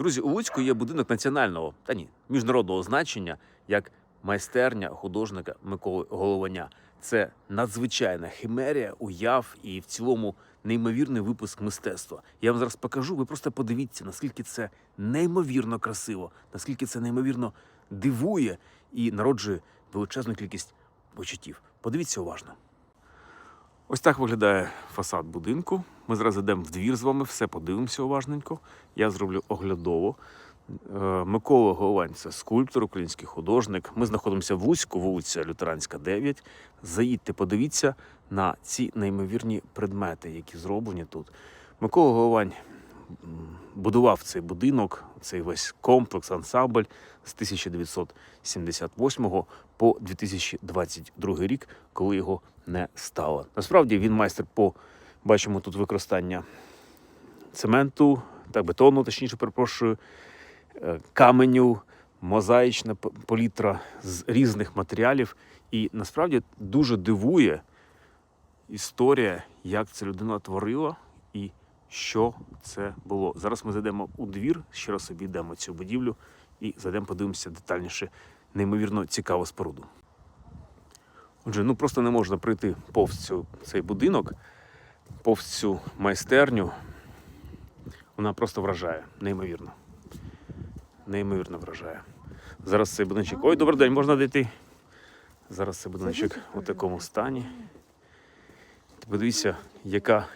Друзі, у Луцьку є будинок національного та ні, міжнародного значення як майстерня художника Миколи Голованя. Це надзвичайна химерія, уяв і в цілому неймовірний випуск мистецтва. Я вам зараз покажу. Ви просто подивіться, наскільки це неймовірно красиво, наскільки це неймовірно дивує і народжує величезну кількість почуттів. Подивіться уважно. Ось так виглядає фасад будинку. Ми зараз йдемо в двір з вами, все подивимося уважненько. Я зроблю оглядово. Е, Микола Головань це скульптор, український художник. Ми знаходимося в Луцьку, вулиця Лютеранська, 9. Заїдьте, подивіться на ці неймовірні предмети, які зроблені тут. Микола Головань будував цей будинок, цей весь комплекс, ансамбль з 1978 по 2022 рік, коли його не стало. Насправді він майстер по бачимо тут використання цементу та бетону, точніше, перепрошую, е, каменю, мозаїчна п- палітра з різних матеріалів. І насправді дуже дивує історія, як ця людина творила і що це було. Зараз ми зайдемо у двір, ще раз обійдемо цю будівлю і зайдемо подивимося детальніше, неймовірно цікаву споруду. Отже, ну просто не можна прийти повз цю, цей будинок, повз цю майстерню. Вона просто вражає, неймовірно. Неймовірно вражає. Зараз цей будиночок. Ой, добрий день, можна дійти? Зараз цей будиночок у такому стані. Подивіться, яка,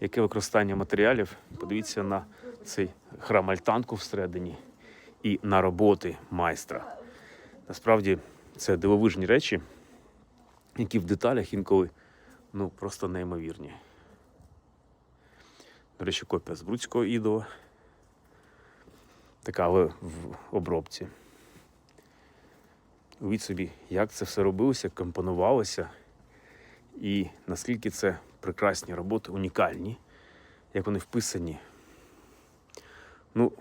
яке використання матеріалів. Подивіться на цей храм альтанку всередині і на роботи майстра. Насправді це дивовижні речі, які в деталях інколи ну, просто неймовірні. До речі, копія з Бруцького ідола. Така але в обробці. Уявіть собі, як це все робилося, компонувалося, і наскільки це прекрасні роботи, унікальні, як вони вписані. Ну,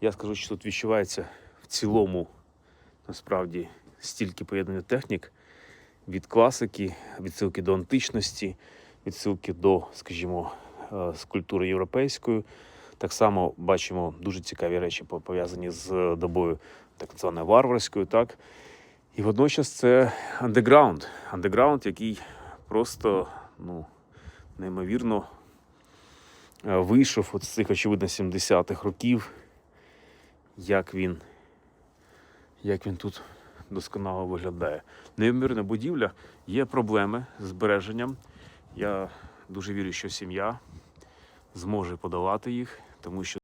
я скажу, що тут відчувається в цілому насправді стільки поєднання технік від класики, відсилки до античності, відсилки до, скажімо, е, скульптури європейської. Так само бачимо дуже цікаві речі пов'язані з добою так званою варварською, так. І водночас це андеграунд. Андеграунд, який просто ну, неймовірно е, вийшов з цих, очевидно, 70-х років. Як він, як він тут досконало виглядає. Неймовірна будівля, є проблеми з збереженням. Я дуже вірю, що сім'я зможе подолати їх, тому що